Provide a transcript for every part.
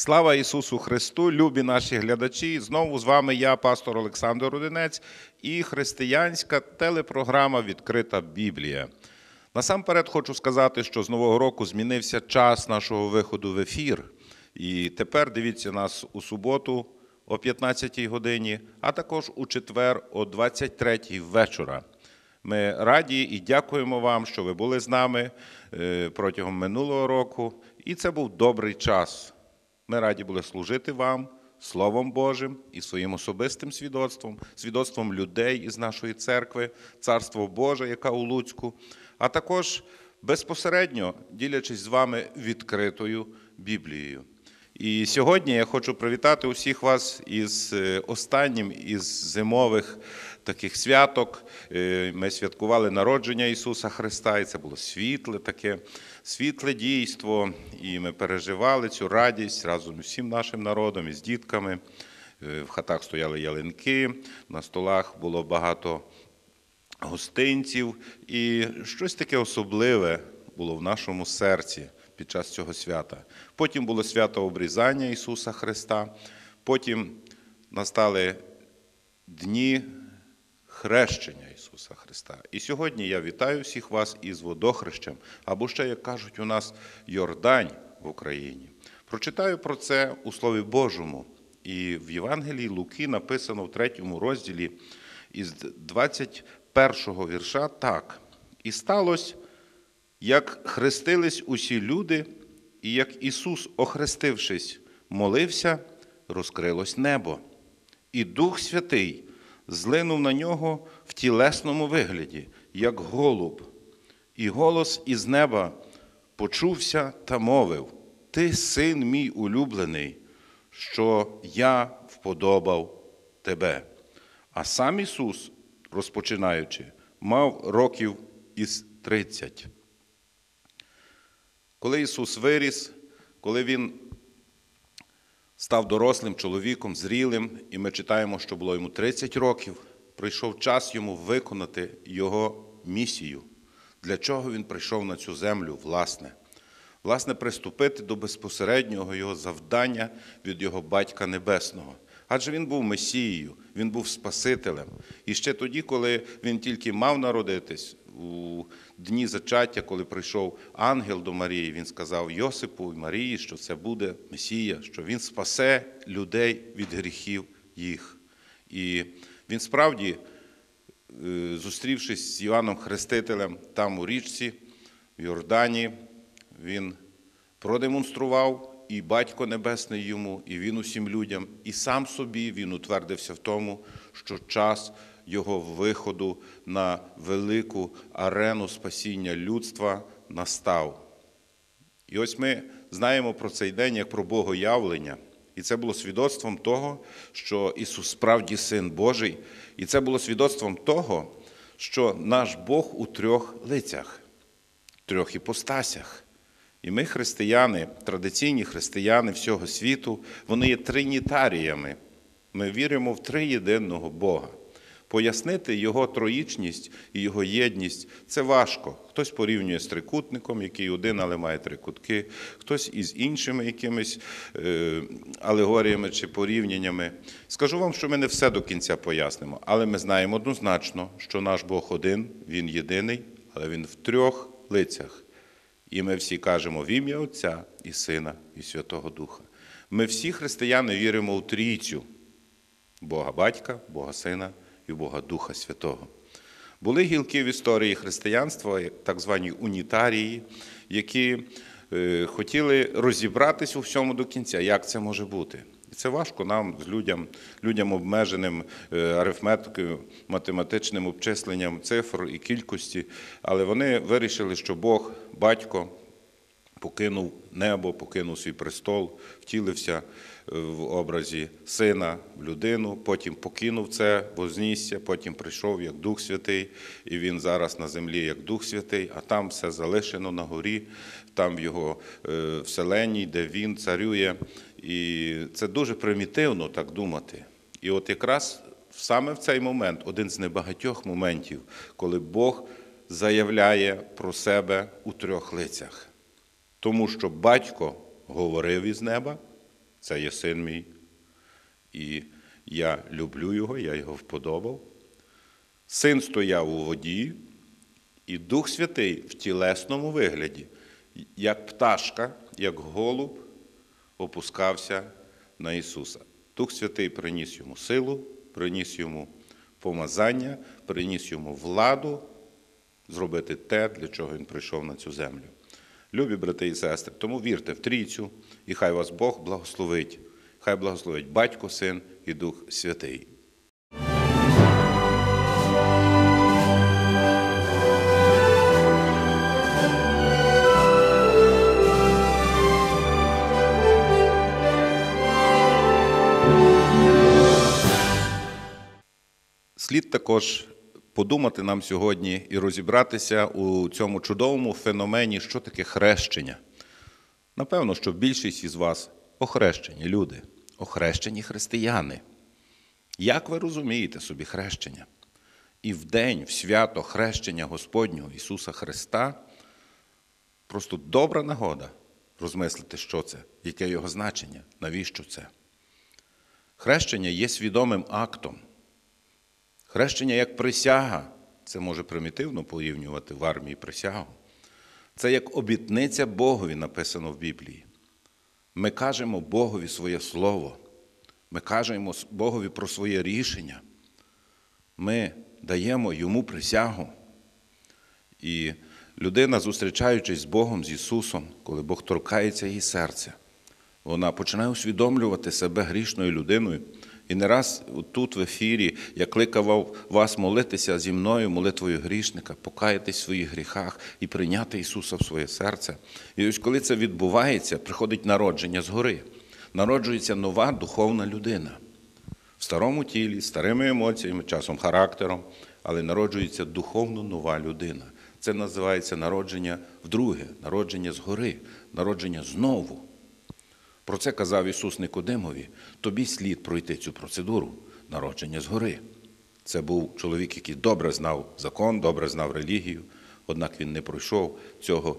Слава Ісусу Христу, любі наші глядачі! Знову з вами я, пастор Олександр Рудинець, і християнська телепрограма Відкрита Біблія. Насамперед хочу сказати, що з Нового року змінився час нашого виходу в ефір. І тепер дивіться нас у суботу о 15-й годині, а також у четвер о 23 вечора. Ми раді і дякуємо вам, що ви були з нами е, протягом минулого року. І це був добрий час. Ми раді були служити вам Словом Божим і своїм особистим свідоцтвом, свідоцтвом людей із нашої церкви, Царство Боже, яка у Луцьку, а також безпосередньо ділячись з вами відкритою Біблією. І сьогодні я хочу привітати усіх вас із е, останнім із зимових таких святок. Е, Ми святкували народження Ісуса Христа, і це було світле таке, світле дійство. І ми переживали цю радість разом з всім нашим народом, із дітками. Е, В хатах стояли ялинки, на столах було багато гостинців, і щось таке особливе було в нашому серці під час цього свята. Потім було свято обрізання Ісуса Христа, потім настали дні хрещення Ісуса Христа. І сьогодні я вітаю всіх вас із водохрещем, або ще, як кажуть у нас, Йордань в Україні. Прочитаю про це у Слові Божому. І в Євангелії Луки написано в третьому розділі із 21-го вірша так. І сталося, як хрестились усі люди, і як Ісус, охрестившись, молився, розкрилось небо. І Дух Святий злинув на нього в тілесному вигляді, як голуб. І голос із неба почувся та мовив: Ти син мій улюблений, що я вподобав тебе. А сам Ісус, розпочинаючи, мав років із 30. Коли Ісус виріс, коли Він став дорослим чоловіком, зрілим, і ми читаємо, що було йому 30 років, прийшов час йому виконати Його місію. Для чого він прийшов на цю землю, власне? Власне, приступити до безпосереднього його завдання від його Батька Небесного. Адже він був Месією, він був Спасителем. І ще тоді, коли він тільки мав народитись, у дні зачаття, коли прийшов ангел до Марії, він сказав Йосипу і Марії, що це буде Месія, що він спасе людей від гріхів їх. І він справді, е, зустрівшись з Іоанном Хрестителем там у річці, в Йордані, він продемонстрував і Батько Небесний йому, і він усім людям, і сам собі він утвердився в тому, що час його виходу на велику арену спасіння людства настав. І ось ми знаємо про цей день як про Богоявлення. І це було свідоцтвом того, що Ісус справді Син Божий, і це було свідоцтвом того, що наш Бог у трьох лицях, трьох іпостасях. І ми, християни, традиційні християни всього світу, вони є тринітаріями. Ми віримо в триєдиного Бога. Пояснити його троїчність і його єдність це важко. Хтось порівнює з трикутником, який один, але має три кутки, хтось із іншими якимись е, алегоріями чи порівняннями. Скажу вам, що ми не все до кінця пояснимо, але ми знаємо однозначно, що наш Бог один, Він єдиний, але Він в трьох лицях. І ми всі кажемо в ім'я Отця і Сина, і Святого Духа. Ми всі християни віримо у трійцю Бога Батька, Бога Сина і Бога Духа Святого. Були гілки в історії християнства, так звані унітарії, які е, хотіли розібратись у всьому до кінця, як це може бути. І це важко нам, з людям, людям обмеженим е, арифметикою, математичним обчисленням цифр і кількості, але вони вирішили, що Бог, батько, покинув небо, покинув свій престол, втілився в образі сина в людину, потім покинув це вознісся, потім прийшов як Дух Святий, і він зараз на землі як Дух Святий, а там все залишено на горі, там в його е, вселенні, де він царює. І це дуже примітивно так думати. І от якраз саме в цей момент, один з небагатьох моментів, коли Бог заявляє про себе у трьох лицях. Тому що батько говорив із неба, це є син мій, і я люблю його, я його вподобав. Син стояв у воді, і Дух Святий в тілесному вигляді, як пташка, як голуб, опускався на Ісуса. Дух Святий приніс йому силу, приніс йому помазання, приніс йому владу зробити те, для чого він прийшов на цю землю. Любі брати і сестри, тому вірте в трійцю, і хай вас Бог благословить. Хай благословить Батько, Син і Дух Святий. Слід також подумати нам сьогодні і розібратися у цьому чудовому феномені, що таке хрещення. Напевно, що більшість із вас охрещені люди, охрещені християни. Як ви розумієте собі хрещення? І в день, в свято хрещення Господнього Ісуса Христа просто добра нагода розмислити, що це, яке його значення, навіщо це. Хрещення є свідомим актом. Хрещення як присяга, це може примітивно порівнювати в армії присягу. Це як обітниця Богові написано в Біблії. Ми кажемо Богові своє слово, ми кажемо Богові про своє рішення. Ми даємо йому присягу. І людина, зустрічаючись з Богом, з Ісусом, коли Бог торкається її серця, вона починає усвідомлювати себе грішною людиною. І не раз тут в ефірі я кликав вас молитися зі мною, молитвою грішника, покаятись в своїх гріхах і прийняти Ісуса в своє серце. І ось коли це відбувається, приходить народження згори. Народжується нова духовна людина в старому тілі, старими емоціями, часом характером, але народжується духовно нова людина. Це називається народження вдруге, народження згори, народження знову. Про це казав Ісус Никодимові. Тобі слід пройти цю процедуру народження згори. Це був чоловік, який добре знав закон, добре знав релігію, однак він не пройшов цього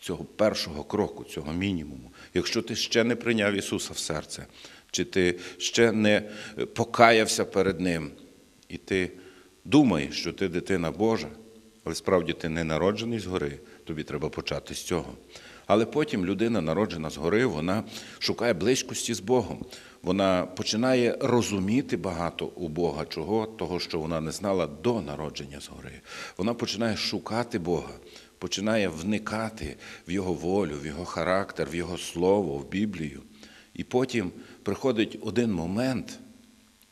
цього першого кроку, цього мінімуму. Якщо ти ще не прийняв Ісуса в серце, чи ти ще не покаявся перед Ним, і ти думаєш, що ти дитина Божа, але справді ти не народжений згори, тобі треба почати з цього. Але потім людина, народжена згори, вона шукає близькості з Богом. Вона починає розуміти багато у Бога, чого, того, що вона не знала до народження згори. Вона починає шукати Бога, починає вникати в Його волю, в Його характер, в Його слово, в Біблію. І потім приходить один момент,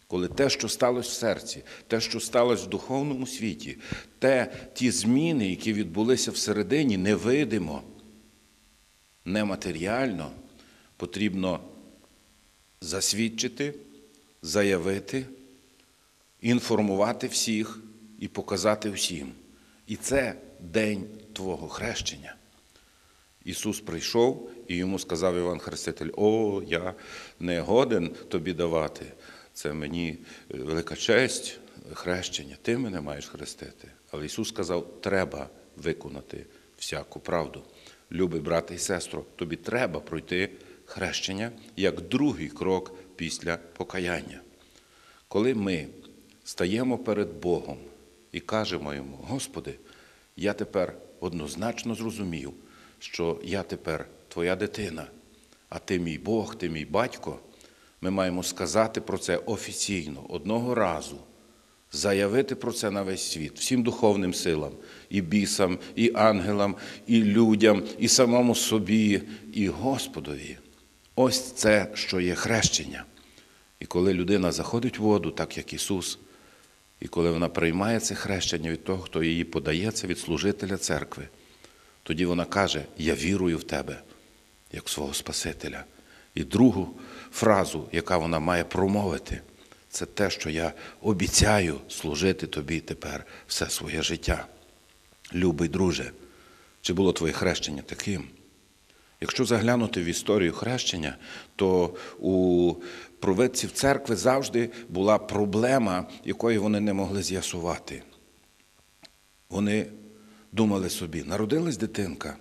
коли те, що сталося в серці, те, що сталося в духовному світі, те, ті зміни, які відбулися всередині, невидимо нематеріально потрібно засвідчити, заявити, інформувати всіх і показати всім. І це день Твого хрещення. Ісус прийшов і йому сказав Іван Хреститель: О, я не годен тобі давати. Це мені велика честь, хрещення. Ти мене маєш хрестити. Але Ісус сказав, треба виконати всяку правду любий брате і сестро, тобі треба пройти хрещення як другий крок після покаяння. Коли ми стаємо перед Богом і кажемо йому, Господи, я тепер однозначно зрозумів, що я тепер твоя дитина, а ти мій Бог, ти мій батько, ми маємо сказати про це офіційно одного разу заявити про це на весь світ, всім духовним силам, і бісам, і ангелам, і людям, і самому собі, і Господові. Ось це, що є хрещення. І коли людина заходить в воду, так як Ісус, і коли вона приймає це хрещення від того, хто її подає, це від служителя церкви, тоді вона каже: Я вірую в тебе, як свого Спасителя. І другу фразу, яка вона має промовити це те, що я обіцяю служити тобі тепер все своє життя. Любий друже, чи було твоє хрещення таким? Якщо заглянути в історію хрещення, то у провидців церкви завжди була проблема, якої вони не могли з'ясувати. Вони думали собі, народилась дитинка,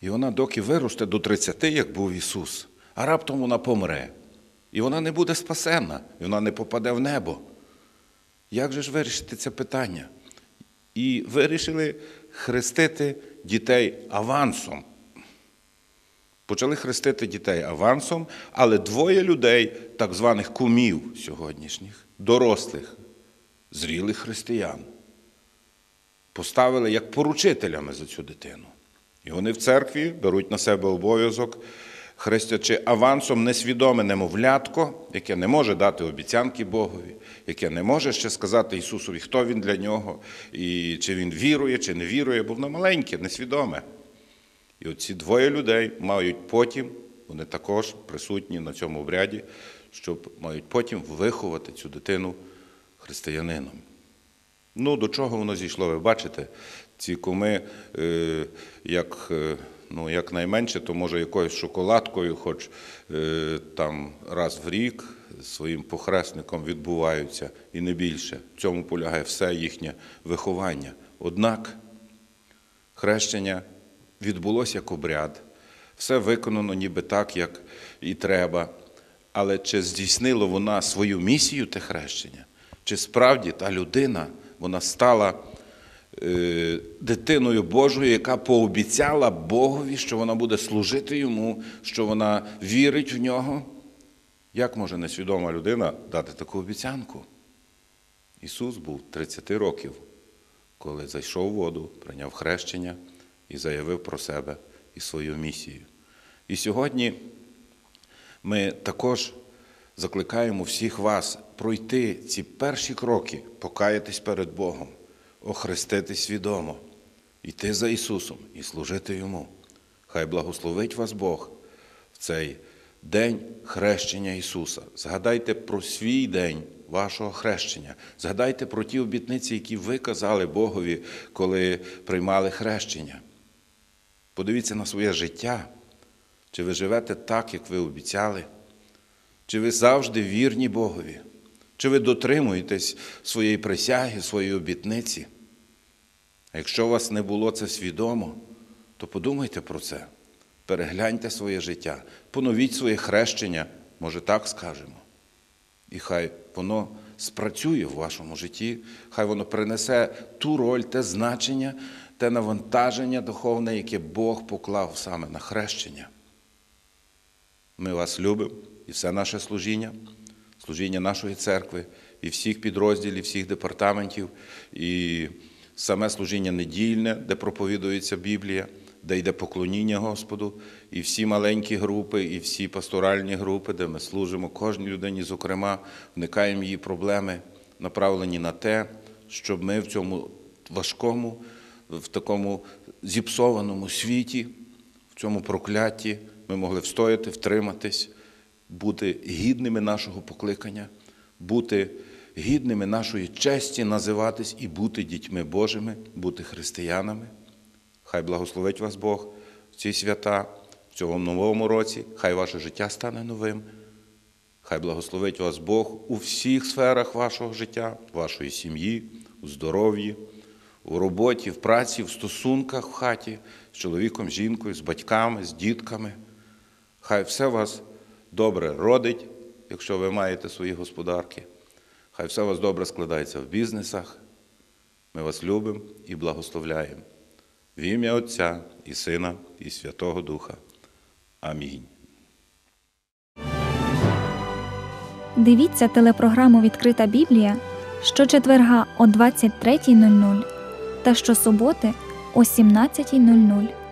і вона доки виросте до 30, як був Ісус, а раптом вона помре. І вона не буде спасена, і вона не попаде в небо. Як же ж вирішити це питання? І вирішили хрестити дітей авансом. Почали хрестити дітей авансом, але двоє людей, так званих кумів сьогоднішніх, дорослих, зрілих християн, поставили як поручителями за цю дитину. І вони в церкві беруть на себе обов'язок, хрестячи авансом несвідоме немовлятко, яке не може дати обіцянки Богові, яке не може ще сказати Ісусові, хто він для нього, і чи він вірує, чи не вірує, бо воно маленьке, несвідоме. І оці двоє людей мають потім, вони також присутні на цьому обряді, щоб мають потім виховати цю дитину християнином. Ну, до чого воно зійшло, ви бачите, ці куми, е, як, е, ну, як найменше, то може якоюсь шоколадкою, хоч е, там раз в рік своїм похресником відбуваються і не більше. В цьому полягає все їхнє виховання. Однак хрещення відбулося як обряд, все виконано ніби так, як і треба. Але чи здійснило вона свою місію те хрещення? Чи справді та людина вона стала дитиною Божою, яка пообіцяла Богові, що вона буде служити йому, що вона вірить в нього? Як може несвідома людина дати таку обіцянку? Ісус був 30 років, коли зайшов в воду, прийняв хрещення і заявив про себе і свою місію. І сьогодні ми також закликаємо всіх вас пройти ці перші кроки, покаятись перед Богом, охреститись свідомо, йти за Ісусом і служити Йому. Хай благословить вас Бог в цей день хрещення Ісуса. Згадайте про свій день вашого хрещення. Згадайте про ті обітниці, які ви казали Богові, коли приймали хрещення. Подивіться на своє життя, чи ви живете так, як ви обіцяли, чи ви завжди вірні Богові, чи ви дотримуєтесь своєї присяги, своєї обітниці. А якщо у вас не було це свідомо, то подумайте про це, перегляньте своє життя, поновіть своє хрещення, може так скажемо. І хай воно спрацює в вашому житті, хай воно принесе ту роль, те значення, те навантаження духовне, яке Бог поклав саме на хрещення. Ми вас любимо. І все наше служіння, служіння нашої церкви, і всіх підрозділів, всіх департаментів, і саме служіння недільне, де проповідується Біблія, де йде поклоніння Господу, і всі маленькі групи, і всі пасторальні групи, де ми служимо кожній людині, зокрема, вникаємо її проблеми, направлені на те, щоб ми в цьому важкому, в такому зіпсованому світі, в цьому прокляті, ми могли встояти, втриматись, бути гідними нашого покликання, бути гідними нашої честі, називатись і бути дітьми Божими, бути християнами. Хай благословить вас Бог в ці свята, в цьому новому році, хай ваше життя стане новим. Хай благословить вас Бог у всіх сферах вашого життя, вашої сім'ї, у здоров'ї, у роботі, в праці, в стосунках в хаті з чоловіком, з жінкою, з батьками, з дітками. Хай все вас добре родить, якщо ви маєте свої господарки. Хай все у вас добре складається в бізнесах. Ми вас любимо і благословляємо. В ім'я Отця і Сина, і Святого Духа. Амінь. Дивіться телепрограму Відкрита Біблія щочетверга о 23.00 та щосуботи о 17.00.